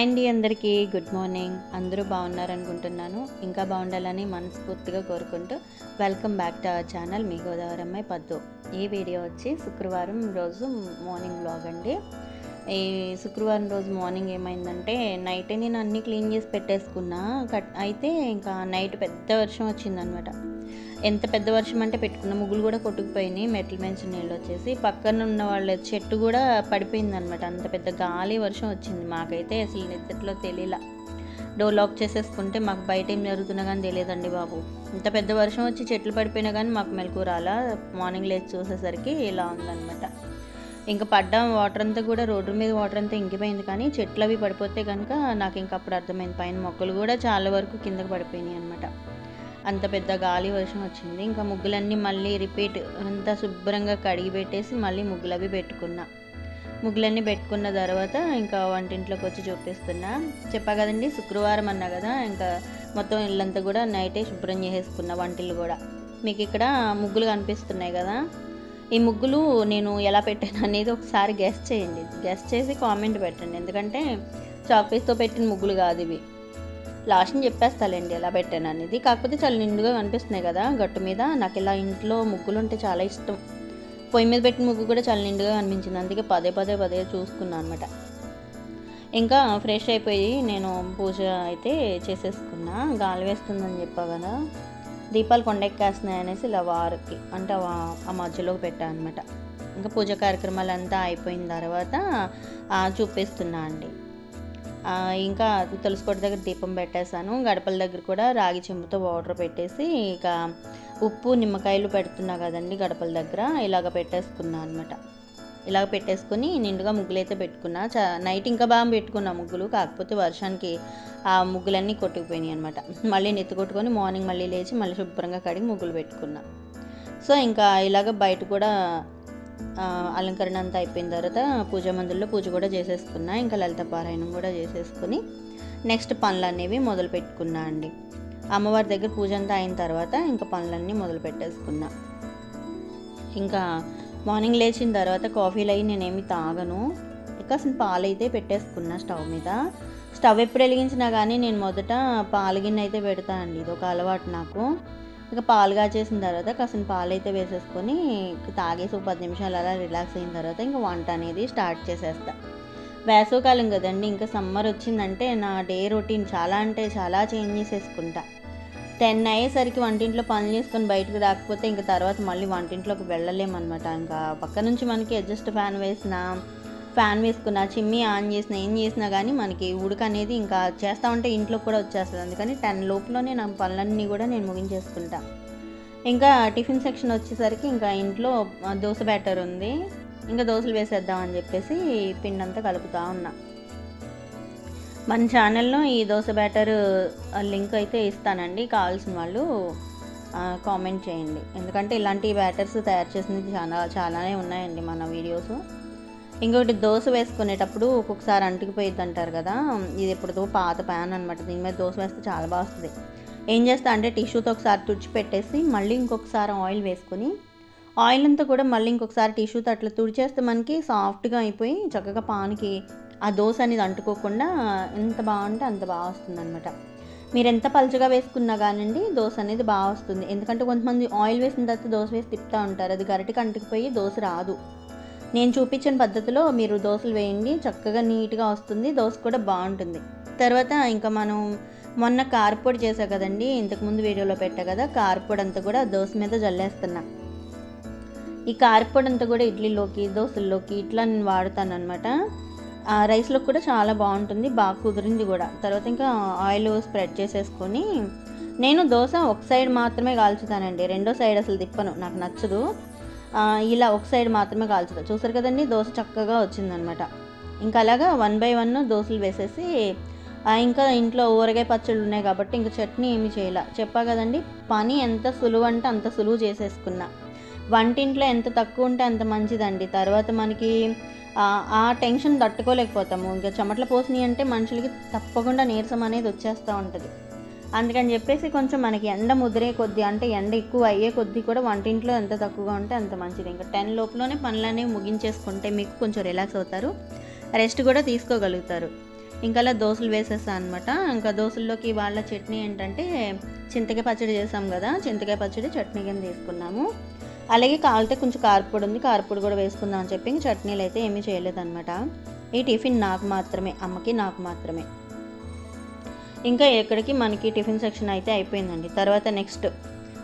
Hi అండి అందరికీ good morning. అందరూ బాగున్నారనుకుంటున్నాను. ఇంకా బాగుండాలని మనస్ఫూర్తిగా కోరుకుంటూ welcome back to our channel మీ గోదావరి అమ్మాయి పద్దు. ఈ వీడియో వచ్చి శుక్రవారం రోజు మార్నింగ్ బ్లాగ్ అండి. ఈ శుక్రవారం రోజు మార్నింగ్ ఏమైందంటే నైట్ నేను అన్నీ క్లీన్ చేసి పెట్టేసుకున్నా. కట్ అయితే ఇంకా నైట్ పెద్ద వర్షం వచ్చిందనమాట. ఎంత పెద్ద వర్షం అంటే పెట్టుకున్న ముగ్గులు కూడా కొట్టుకుపోయినాయి. మెట్ల మంచి నీళ్ళు వచ్చేసి పక్కన ఉన్న వాళ్ళ చెట్టు కూడా పడిపోయింది అనమాట అంత పెద్ద గాలి వర్షం వచ్చింది మాకైతే అసలు నిద్రలో తెలియలా. డోర్ లాక్ చేసేసుకుంటే మాకు బయట ఏం జరుగుతున్నా కానీ తెలియదండి బాబు. ఇంత పెద్ద వర్షం వచ్చి చెట్లు పడిపోయినా కానీ మాకు మెలకు రాలా మార్నింగ్ లేచి చూసేసరికి ఇలా ఉందనమాట ఇంకా పడ్డం వాటర్ అంతా కూడా రోడ్డు మీద వాటర్ అంతా ఇంకిపోయింది కానీ చెట్లు అవి పడిపోతే కనుక నాకు ఇంకా అప్పుడు అర్థమైంది. పైన మొక్కలు కూడా చాలా వరకు కిందకి పడిపోయినాయి అనమాట అంత పెద్ద గాలి వర్షం వచ్చింది. ఇంకా ముగ్గులన్నీ మళ్ళీ రిపీట్ అంతా శుభ్రంగా కడిగి పెట్టేసి మళ్ళీ ముగ్గులు అవి పెట్టుకున్నా. ముగ్గులన్నీ పెట్టుకున్న తర్వాత ఇంకా వంటింట్లోకి వచ్చి చూపిస్తున్నా. చెప్పా కదండి శుక్రవారం అన్నా కదా ఇంకా మొత్తం ఇల్లంతా కూడా నైటే శుభ్రం చేసేసుకున్నా వంటిల్లు కూడా. మీకు ఇక్కడ ముగ్గులు కనిపిస్తున్నాయి కదా. ఈ ముగ్గులు నేను ఎలా పెట్టాను అనేది ఒకసారి గెస్ట్ చేయండి. గెస్ట్ చేసి కామెంట్ పెట్టండి. ఎందుకంటే చాక్పీస్తో పెట్టిన ముగ్గులు కాదు ఇవి. లాస్ట్ని చెప్పేస్తాలేండి ఎలా పెట్టాను అనేది. కాకపోతే చాలా నిండుగా కనిపిస్తున్నాయి కదా గట్టు మీద. నాకు ఇలా ఇంట్లో ముగ్గులు ఉంటే చాలా ఇష్టం. పొయ్యి మీద పెట్టిన ముగ్గు కూడా చాలా నిండుగా కనిపించింది. అందుకే పదే పదే పదే చూసుకున్నాను అనమాట ఇంకా ఫ్రెష్ అయిపోయి నేను పూజ అయితే చేసేసుకున్నా. గాలి వేస్తుందని చెప్పా కదా. దీపాలు కొండెక్కేస్తున్నాయి అనేసి ఇలా వారికి అంటే ఆ మధ్యలో పెట్టాను అనమాట ఇంకా పూజ కార్యక్రమాలు అంతా అయిపోయిన తర్వాత చూపిస్తున్నా అండి. ఇంకా తులసికోట దగ్గర దీపం పెట్టేశాను. గడపల దగ్గర కూడా రాగి చెంబుతో వాటర్ పెట్టేసి ఇక ఉప్పు నిమ్మకాయలు పెడుతున్నా కదండి గడపల దగ్గర. ఇలాగ పెట్టేసుకున్నా అనమాట ఇలాగ పెట్టేసుకుని నిండుగా ముగ్గులు అయితే పెట్టుకున్నా. చా నైట్ ఇంకా బాగా పెట్టుకున్నా ముగ్గులు. కాకపోతే వర్షానికి ఆ ముగ్గులన్నీ కొట్టుకుపోయినాయి అనమాట మళ్ళీ నెత్తి కొట్టుకొని మార్నింగ్ మళ్ళీ లేచి మళ్ళీ శుభ్రంగా కడిగి ముగ్గులు పెట్టుకున్నా. సో ఇంకా ఇలాగ బయట కూడా అలంకరణ అంతా అయిపోయిన తర్వాత పూజ మందుల్లో పూజ కూడా చేసేసుకున్నా ఇంకా లలిత పారాయణం కూడా చేసేసుకుని నెక్స్ట్ పనులు అనేవి మొదలు పెట్టుకున్నా అండి. అమ్మవారి దగ్గర పూజ అంతా అయిన తర్వాత ఇంకా పనులన్నీ మొదలు పెట్టేసుకున్నా. ఇంకా మార్నింగ్ లేచిన తర్వాత కాఫీలు అయ్యి నేనేమి తాగను. ఇంకా అసలు పాలు అయితే పెట్టేసుకున్నా స్టవ్ మీద. స్టవ్ ఎప్పుడు వెలిగించినా కానీ నేను మొదట పాలు గిన్నె అయితే పెడతానండి. ఇది ఒక అలవాటు నాకు. ఇక పాలు కాచేసిన తర్వాత కాసిన పాలు అయితే వేసేసుకొని తాగేసి ఒక పది నిమిషాలు అలా రిలాక్స్ అయిన తర్వాత ఇంకా వంట అనేది స్టార్ట్ చేసేస్తా. వేసవకాలం కదండి ఇంకా సమ్మర్ వచ్చిందంటే నా డే రొటీన్ చాలా అంటే చాలా చేంజ్ చేసేసుకుంటా. టెన్ అయ్యేసరికి వంటింట్లో పనులు చేసుకొని బయటకు రాకపోతే ఇంకా తర్వాత మళ్ళీ వంటింట్లోకి వెళ్ళలేమన్నమాట. ఇంకా పక్క నుంచి మనకి అడ్జస్ట్ ఫ్యాన్ వేసిన ఫ్యాన్ వేసుకున్న చిమ్మి ఆన్ చేసిన ఏం చేసినా కానీ మనకి ఉడక అనేది ఇంకా చేస్తా ఉంటే ఇంట్లో కూడా వచ్చేస్తుంది. అందుకని టెన్ లోపులోనే నా పనులన్నీ కూడా నేను ముగించేసుకుంటా. ఇంకా టిఫిన్ సెక్షన్ వచ్చేసరికి ఇంకా ఇంట్లో దోశ బ్యాటర్ ఉంది. ఇంకా దోశలు వేసేద్దాం అని చెప్పేసి పిండి అంతా కలుపుతా ఉన్నా. మన ఛానల్లో ఈ దోశ బ్యాటర్ లింక్ అయితే ఇస్తానండి. కావాల్సిన వాళ్ళు కామెంట్ చేయండి. ఎందుకంటే ఇలాంటి బ్యాటర్స్ తయారు చేసినవి చాలా చాలానే ఉన్నాయండి మన వీడియోస్. ఇంకొకటి దోశ వేసుకునేటప్పుడు ఒక్కొక్కసారి అంటుకుపోయిద్ది అంటారు కదా ఇది ఎప్పుడుదో పాత ప్యాన్ అనమాట దీని మీద దోశ వేస్తే చాలా బాగా వస్తుంది. ఏం చేస్తా అంటే టిష్యూతో ఒకసారి తుడిచి పెట్టేసి మళ్ళీ ఇంకొకసారి ఆయిల్ వేసుకొని ఆయిల్ అంతా కూడా మళ్ళీ ఇంకొకసారి టిష్యూతో అట్లా తుడిచేస్తే మనకి సాఫ్ట్గా అయిపోయి చక్కగా పానికి ఆ దోశ అనేది అంటుకోకుండా ఎంత బాగుంటే అంత బాగా వస్తుంది అనమాట మీరు ఎంత పలుచగా వేసుకున్నా కానివ్వండి దోశ అనేది బాగా వస్తుంది. ఎందుకంటే కొంతమంది ఆయిల్ వేసిన తర్వాత దోశ వేసి తిప్పుతూ ఉంటారు. అది గరిటకి అంటుకుపోయి దోశ రాదు. నేను చూపించిన పద్ధతిలో మీరు దోశలు వేయండి చక్కగా నీట్గా వస్తుంది దోశ కూడా బాగుంటుంది. తర్వాత ఇంకా మనం మొన్న కారపొడి చేసా కదండి ఇంతకుముందు వీడియోలో పెట్టా కదా కారపొడి అంతా కూడా దోశ మీద జల్లేస్తున్నా. ఈ కారపొడి అంతా కూడా ఇడ్లీలోకి దోశల్లోకి ఇట్లా నేను వాడుతాను అనమాట రైస్లో కూడా చాలా బాగుంటుంది బాగా కుదిరింది కూడా. తర్వాత ఇంకా ఆయిల్ స్ప్రెడ్ చేసేసుకొని నేను దోశ ఒక సైడ్ మాత్రమే కాల్చుతానండి రెండో సైడ్ అసలు తిప్పను నాకు నచ్చదు. ఇలా ఒక సైడ్ మాత్రమే కాల్చుతా. చూసారు కదండి? దోశ చక్కగా వచ్చిందనమాట. ఇంకా అలాగా వన్ బై వన్ దోశలు వేసేసి ఇంకా ఇంట్లో ఊరగాయ పచ్చళ్ళు ఉన్నాయి కాబట్టి ఇంకా చట్నీ ఏమి చేయాల. చెప్పా కదండి? పని ఎంత సులువు అంటే అంత సులువు చేసేసుకున్నా. వంటింట్లో ఎంత తక్కువ ఉంటే అంత మంచిదండి. తర్వాత మనకి ఆ, ఆ టెన్షన్ తట్టుకోలేకపోతాము. ఇంకా చెమటలు పోసినాయి అంటే మనుషులకి తప్పకుండా నీరసం అనేది వచ్చేస్తూ ఉంటుంది. అందుకని చెప్పేసి కొంచెం మనకి ఎండ ముదిరే కొద్దీ అంటే ఎండ ఎక్కువ అయ్యే కొద్దీ కూడా వంటింట్లో ఎంత తక్కువగా ఉంటే అంత మంచిది. ఇంకా టెన్ లోపులోనే పనులనేవి ముగించేసుకుంటే మీకు కొంచెం రిలాక్స్ అవుతారు రెస్ట్ కూడా తీసుకోగలుగుతారు. ఇంకా అలా దోశలు వేసేసాను అనమాట ఇంకా దోశల్లోకి వాళ్ళ చట్నీ ఏంటంటే చింతకాయ పచ్చడి చేసాం కదా చింతకాయ పచ్చడి చట్నీ కింద తీసుకున్నాము. అలాగే కాలితే కొంచెం కారపొడి ఉంది కారపొడి కూడా వేసుకుందాం అని చెప్పి ఇంక చట్నీలు అయితే ఏమీ చేయలేదన్నమాట. ఈ టిఫిన్ నాకు మాత్రమే అమ్మకి నాకు మాత్రమే. ఇంకా ఎక్కడికి మనకి టిఫిన్ సెక్షన్ అయితే అయిపోయిందండి. తర్వాత నెక్స్ట్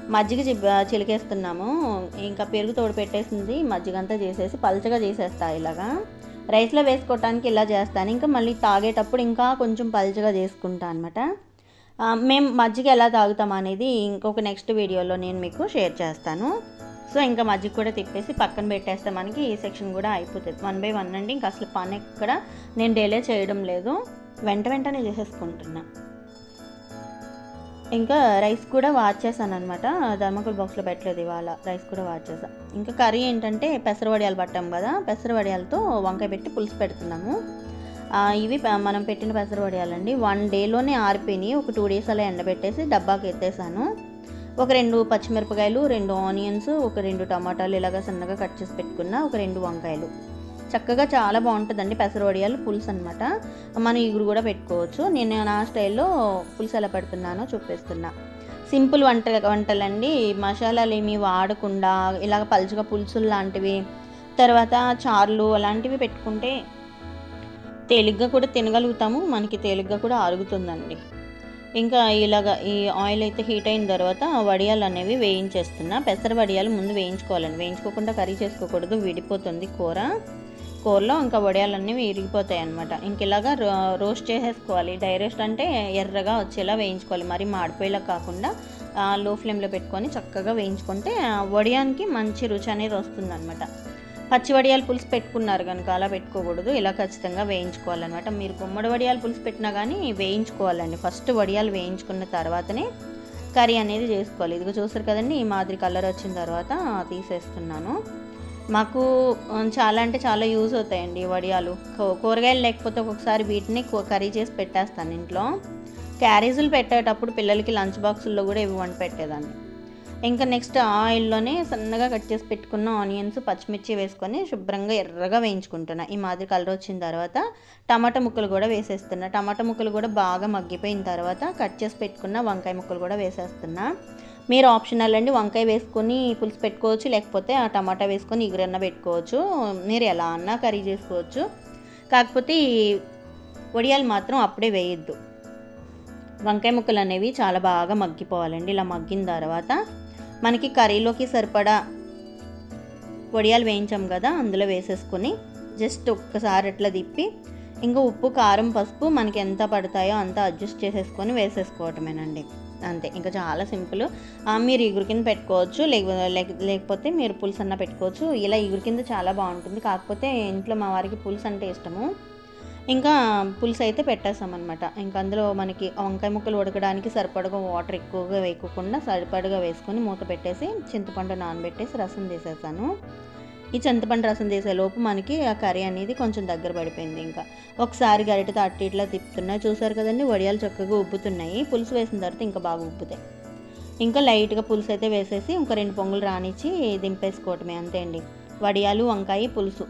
మజ్జిగ చిబ్- చిలికేస్తున్నాము. ఇంకా పెరుగు తోడు పెట్టేసింది. మజ్జిగ అంతా చేసేసి పల్చగా చేసేస్తా ఇలాగా. రైస్లో వేసుకోవటానికి ఇలా చేస్తాను. ఇంకా మళ్ళీ తాగేటప్పుడు ఇంకా కొంచెం పల్చగా చేసుకుంటా అనమాట మేము మజ్జిగ ఎలా తాగుతాం అనేది ఇంకొక నెక్స్ట్ వీడియోలో నేను మీకు షేర్ చేస్తాను. సో ఇంకా మజ్జిగ కూడా తిప్పేసి పక్కన పెట్టేస్తే మనకి ఈ సెక్షన్ కూడా అయిపోతుంది. వన్ బై వన్ అండి. ఇంకా అసలు పని ఎక్కడ నేను డేలే చేయడం లేదు. వెంట వెంటనే చేసేసుకుంటున్నాను ఇంకా రైస్ కూడా వాచ్ చేశాను అనమాట ధర్మకుల్ బాక్స్లో పెట్టలేదు ఇవాళ. రైస్ కూడా వాచ్ ఇంకా కర్రీ ఏంటంటే పెసర వడియాలు పట్టాం కదా పెసర వడియాలతో వంకాయ పెట్టి పులుసు పెడుతున్నాము. ఇవి మనం పెట్టిన పెసర వడియాలండి వన్ డేలోనే ఆరిపోయినాయి. ఒక టూ డేస్ అలా ఎండబెట్టేసి డబ్బాకి ఎత్తేసాను. ఒక రెండు పచ్చిమిరపకాయలు రెండు ఆనియన్స్ ఒక రెండు టమాటాలు ఇలాగ సన్నగా కట్ చేసి పెట్టుకున్న ఒక రెండు వంకాయలు. చక్కగా చాలా బాగుంటుందండి పెసర వడియాలు పులుసు అనమాట మనం ఇగురు కూడా పెట్టుకోవచ్చు. నేను నా స్టైల్లో పులుసు ఎలా పెడుతున్నానో చూపిస్తున్నా. సింపుల్ వంట వంటలండి. మసాలాలు ఏమి వాడకుండా ఇలాగ పలుచగా పులుసులు లాంటివి తర్వాత చారులు అలాంటివి పెట్టుకుంటే తేలిగ్గా కూడా తినగలుగుతాము. మనకి తేలిగ్గా కూడా అరుగుతుందండి ఇంకా ఇలాగ ఈ ఆయిల్ అయితే హీట్ అయిన తర్వాత వడియాలు అనేవి వేయించేస్తున్నా. పెసర వడియాలు ముందు వేయించుకోవాలండి. వేయించుకోకుండా కర్రీ చేసుకోకూడదు. విడిపోతుంది కూర. కూరలో ఇంకా వడియాలన్నీ విరిగిపోతాయి అనమాట ఇంక ఇలాగా రో రోస్ట్ చేసేసుకోవాలి. డైరెక్ట్ అంటే ఎర్రగా వచ్చేలా వేయించుకోవాలి. మరి మాడిపోయేలా కాకుండా లో ఫ్లేమ్లో పెట్టుకొని చక్కగా వేయించుకుంటే ఆ వడియానికి మంచి రుచి అనేది వస్తుందన్నమాట. పచ్చి వడియాలు పులుసు పెట్టుకున్నారు కనుక అలా పెట్టుకోకూడదు. ఇలా ఖచ్చితంగా వేయించుకోవాలన్నమాట. మీరు గుమ్మడి వడియాలు పులుసు పెట్టినా కానీ వేయించుకోవాలండి. ఫస్ట్ వడియాలు వేయించుకున్న తర్వాతనే కర్రీ అనేది చేసుకోవాలి. ఇదిగో చూసారు కదండి ఈ మాదిరి కలర్ వచ్చిన తర్వాత తీసేస్తున్నాను. మాకు చాలా అంటే చాలా యూజ్ అవుతాయండి వడియాలు. కూరగాయలు లేకపోతే ఒక్కొక్కసారి వీటిని కర్రీ చేసి పెట్టేస్తాను ఇంట్లో. క్యారేజీలు పెట్టేటప్పుడు పిల్లలకి లంచ్ బాక్సుల్లో కూడా ఇవి వంట పెట్టేదాన్ని. ఇంకా నెక్స్ట్ ఆయిల్లోనే సన్నగా కట్ చేసి పెట్టుకున్న ఆనియన్స్ పచ్చిమిర్చి వేసుకొని శుభ్రంగా ఎర్రగా వేయించుకుంటున్నా. ఈ మాదిరి కలర్ వచ్చిన తర్వాత టమాటా ముక్కలు కూడా వేసేస్తున్నా. టమాటా ముక్కలు కూడా బాగా మగ్గిపోయిన తర్వాత కట్ చేసి పెట్టుకున్న వంకాయ ముక్కలు కూడా వేసేస్తున్నా. మీరు ఆప్షనల్ అండి వంకాయ వేసుకొని పులుసు పెట్టుకోవచ్చు లేకపోతే ఆ టమాటా వేసుకొని ఇగురన్న పెట్టుకోవచ్చు. మీరు ఎలా అన్నా కర్రీ చేసుకోవచ్చు. కాకపోతే ఈ వడియాలు మాత్రం అప్పుడే వేయొద్దు. వంకాయ ముక్కలు అనేవి చాలా బాగా మగ్గిపోవాలండి ఇలా మగ్గిన తర్వాత. మనకి కర్రీలోకి సరిపడా వడియాలు వేయించాం కదా అందులో వేసేసుకొని జస్ట్ ఒక్కసారి అట్లా తిప్పి ఇంకా ఉప్పు కారం పసుపు మనకి ఎంత పడతాయో అంత అడ్జస్ట్ చేసేసుకొని వేసేసుకోవటమేనండి. అంతే. ఇంకా చాలా సింపుల్. మీరు ఇగురు కింద పెట్టుకోవచ్చు. లేక లేకపోతే మీరు పులుసు అన్న పెట్టుకోవచ్చు. ఇలా ఇగురు కింద చాలా బాగుంటుంది. కాకపోతే ఇంట్లో మా వారికి పులుసు అంటే ఇష్టము. ఇంకా పులుసు అయితే పెట్టేస్తామన్నమాట. ఇంకా అందులో మనకి వంకాయ ముక్కలు ఉడకడానికి సరిపడగా వాటర్ ఎక్కువగా వేయకుండా సరిపడగా వేసుకొని మూత పెట్టేసి చింతపండు నానబెట్టేసి రసం తీసేసాను. ఈ చింతపండు రసం తీసే లోపు మనకి ఆ కర్రీ అనేది కొంచెం దగ్గర పడిపోయింది ఇంకా. ఒకసారి గరిటతో అట్టి ఇట్లా తిప్పుతున్నాయి. చూసారు కదండి వడియాలు చక్కగా ఉబ్బుతున్నాయి. పులుసు వేసిన తర్వాత ఇంకా బాగా ఉబ్బుతాయి. ఇంకా లైట్గా పులుసు అయితే వేసేసి ఇంకా రెండు పొంగులు రానిచ్చి దింపేసుకోవటమే అంతే అండి. వడియాలు వంకాయ పులుసు.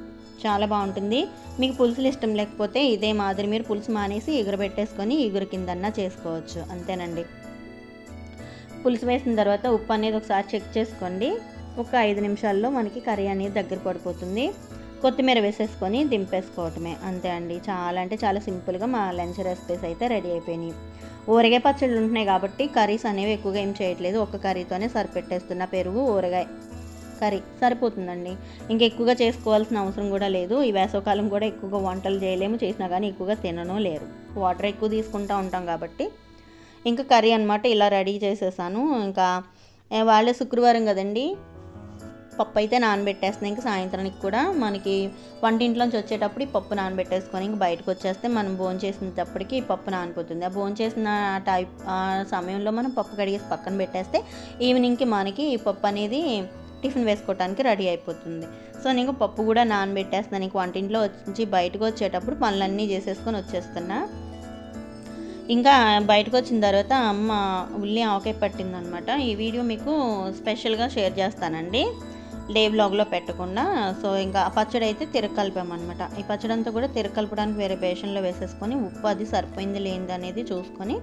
చాలా బాగుంటుంది. మీకు పులుసులు ఇష్టం లేకపోతే ఇదే మాదిరి మీరు పులుసు మానేసి ఎగురు పెట్టేసుకొని ఎగురు కిందన్నా చేసుకోవచ్చు. అంతేనండి. పులుసు వేసిన తర్వాత ఉప్పు అనేది ఒకసారి చెక్ చేసుకోండి. ఒక ఐదు నిమిషాల్లో మనకి కర్రీ అనేది దగ్గర పడిపోతుంది. కొత్తిమీర వేసేసుకొని దింపేసుకోవటమే. అంతే అండి. చాలా అంటే చాలా సింపుల్గా మా లంచ్ రెసిపీస్ అయితే రెడీ అయిపోయినాయి. ఊరగాయ పచ్చళ్ళు ఉంటున్నాయి కాబట్టి కర్రీస్ అనేవి ఎక్కువగా ఏం చేయట్లేదు. ఒక కర్రీతోనే సరిపెట్టేస్తున్న పెరుగు ఊరగాయ కర్రీ సరిపోతుందండి. ఇంకా ఎక్కువగా చేసుకోవాల్సిన అవసరం కూడా లేదు. ఈ వేసవకాలం కూడా ఎక్కువగా వంటలు చేయలేము. చేసినా కానీ ఎక్కువగా తినను లేరు. వాటర్ ఎక్కువ తీసుకుంటూ ఉంటాం కాబట్టి ఇంకా కర్రీ అనమాట ఇలా రెడీ చేసేసాను. ఇంకా వాళ్ళే శుక్రవారం కదండి. పప్పు అయితే నానబెట్టేస్తున్నాయి ఇంకా సాయంత్రానికి కూడా మనకి వంటింట్లోంచి వచ్చేటప్పుడు ఈ పప్పు నానబెట్టేసుకొని ఇంక బయటకు వచ్చేస్తే మనం భోజనం చేసినప్పటికి ఈ పప్పు నానిపోతుంది. ఆ భోజనం చేసిన టైప్ ఆ సమయంలో మనం పప్పు కడిగేసి పక్కన పెట్టేస్తే ఈవినింగ్కి మనకి ఈ పప్పు అనేది టిఫిన్ వేసుకోవడానికి రెడీ అయిపోతుంది. సో నేను పప్పు కూడా నానబెట్టేస్తున్నాను నీకు వంటింట్లో వచ్చి బయటకు వచ్చేటప్పుడు పనులన్నీ చేసేసుకొని వచ్చేస్తున్నా. ఇంకా బయటకు వచ్చిన తర్వాత అమ్మ ఉల్లి ఆవకాయ పట్టిందనమాట. ఈ వీడియో మీకు స్పెషల్గా షేర్ చేస్తానండి. డే బ్లాగ్లో పెట్టకుండా సో ఇంకా ఆ పచ్చడి అయితే తిరగలిపామన్నమాట. ఈ పచ్చడి అంతా కూడా తిరగలపడానికి వేరే బేషన్లో వేసేసుకొని ఉప్పు అది సరిపోయింది లేనిది అనేది చూసుకొని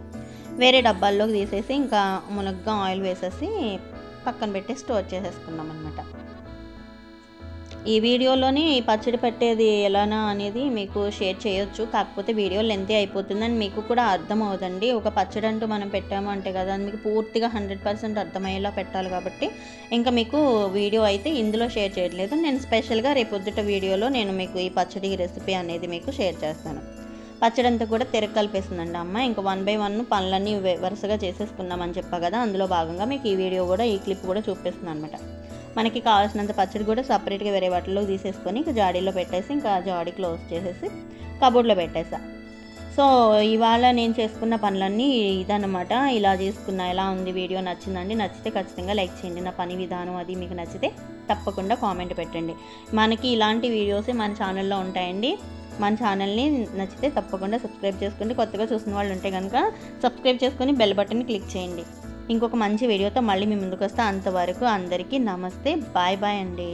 వేరే డబ్బాల్లోకి తీసేసి ఇంకా మునగ్గా ఆయిల్ వేసేసి పక్కన పెట్టి స్టోర్ చేసేసుకున్నాం అనమాట ఈ వీడియోలోని ఈ పచ్చడి పెట్టేది ఎలానా అనేది మీకు షేర్ చేయొచ్చు. కాకపోతే వీడియో లెంతీ అయిపోతుందని మీకు కూడా అర్థం అవుదండి ఒక పచ్చడి అంటూ మనం పెట్టాము అంటే కదా అది మీకు పూర్తిగా హండ్రెడ్ పర్సెంట్ అర్థమయ్యేలా పెట్టాలి కాబట్టి. ఇంకా మీకు వీడియో అయితే ఇందులో షేర్ చేయట్లేదు. నేను స్పెషల్గా రేపొద్దుట వీడియోలో నేను మీకు ఈ పచ్చడి రెసిపీ అనేది మీకు షేర్ చేస్తాను. పచ్చడి అంతా కూడా తిరగ కలిపేసిందండి అమ్మ. ఇంకా వన్ బై వన్ పనులన్నీ వరుసగా చేసేసుకున్నామని చెప్పా కదా అందులో భాగంగా మీకు ఈ వీడియో కూడా ఈ క్లిప్ కూడా చూపిస్తుంది అనమాట మనకి కావాల్సినంత పచ్చడి కూడా సపరేట్గా వేరే వాటిలో తీసేసుకొని ఇంకా జాడీలో పెట్టేసి ఇంకా జాడీ క్లోజ్ చేసేసి కబోర్డ్లో పెట్టేసా. సో ఇవాళ నేను చేసుకున్న పనులన్నీ ఇదన్నమాట. ఇలా చేసుకున్నా ఎలా ఉంది వీడియో నచ్చిందండి నచ్చితే ఖచ్చితంగా లైక్ చేయండి. నా పని విధానం అది మీకు నచ్చితే తప్పకుండా కామెంట్ పెట్టండి. మనకి ఇలాంటి వీడియోసే మన ఛానల్లో ఉంటాయండి. మన ఛానల్ని నచ్చితే తప్పకుండా సబ్స్క్రైబ్ చేసుకోండి. కొత్తగా చూసిన వాళ్ళు ఉంటే కనుక సబ్స్క్రైబ్ చేసుకొని బెల్ బటన్ క్లిక్ చేయండి. ఇంకొక మంచి వీడియోతో మళ్ళీ మీ ముందుకు వస్తే అంతవరకు అందరికీ నమస్తే. బాయ్ బాయ్ అండి.